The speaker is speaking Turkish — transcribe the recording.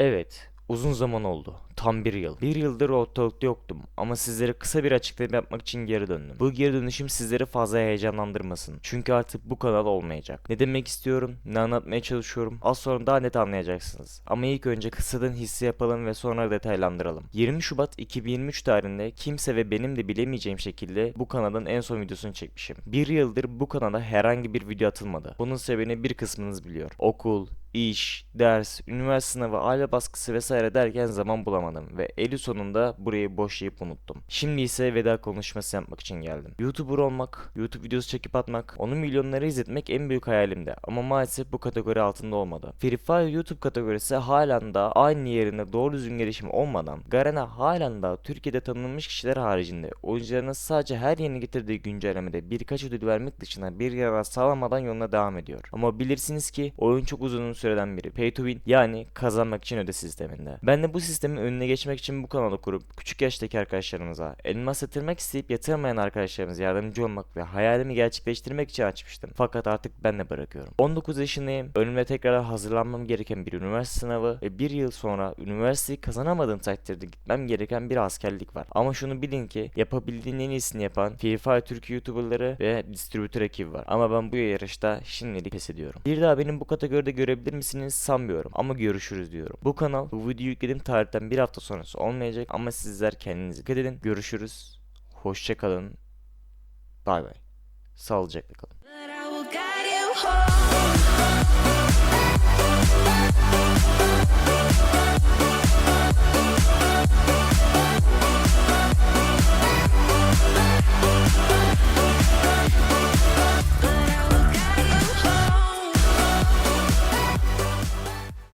Evet, uzun zaman oldu. Tam bir yıl. Bir yıldır ortalıkta yoktum ama sizlere kısa bir açıklama yapmak için geri döndüm. Bu geri dönüşüm sizleri fazla heyecanlandırmasın. Çünkü artık bu kanal olmayacak. Ne demek istiyorum, ne anlatmaya çalışıyorum az sonra daha net anlayacaksınız. Ama ilk önce kısadan hissi yapalım ve sonra detaylandıralım. 20 Şubat 2023 tarihinde kimse ve benim de bilemeyeceğim şekilde bu kanalın en son videosunu çekmişim. Bir yıldır bu kanala herhangi bir video atılmadı. Bunun sebebini bir kısmınız biliyor. Okul, iş, ders, üniversite sınavı, aile baskısı vesaire derken zaman bulamadım ve eli sonunda burayı boşlayıp unuttum. Şimdi ise veda konuşması yapmak için geldim. YouTuber olmak, YouTube videosu çekip atmak, onu milyonlara izletmek en büyük hayalimdi ama maalesef bu kategori altında olmadı. Free Fire YouTube kategorisi halen daha aynı yerinde doğru düzgün gelişim olmadan Garena halen daha Türkiye'de tanınmış kişiler haricinde oyuncularına sadece her yeni getirdiği güncellemede birkaç ödül vermek dışında bir yarar sağlamadan yoluna devam ediyor. Ama bilirsiniz ki oyun çok uzun süreden biri. Pay to win yani kazanmak için öde sisteminde. Ben de bu sistemin önüne geçmek için bu kanalı kurup küçük yaştaki arkadaşlarımıza elmas yatırmak isteyip yatırmayan arkadaşlarımıza yardımcı olmak ve hayalimi gerçekleştirmek için açmıştım. Fakat artık ben de bırakıyorum. 19 yaşındayım. Önümde tekrar hazırlanmam gereken bir üniversite sınavı ve bir yıl sonra üniversiteyi kazanamadığım takdirde gitmem gereken bir askerlik var. Ama şunu bilin ki yapabildiğin en iyisini yapan Fire Türkiye YouTuberları ve distribütör ekibi var. Ama ben bu yarışta şimdilik pes ediyorum. Bir daha benim bu kategoride görebilir misiniz sanmıyorum ama görüşürüz diyorum. Bu kanal bu videoyu yüklediğim tarihten bir hafta sonrası olmayacak ama sizler kendinize dikkat edin. Görüşürüz. Hoşça kalın. Bay bay. Sağlıcakla kalın.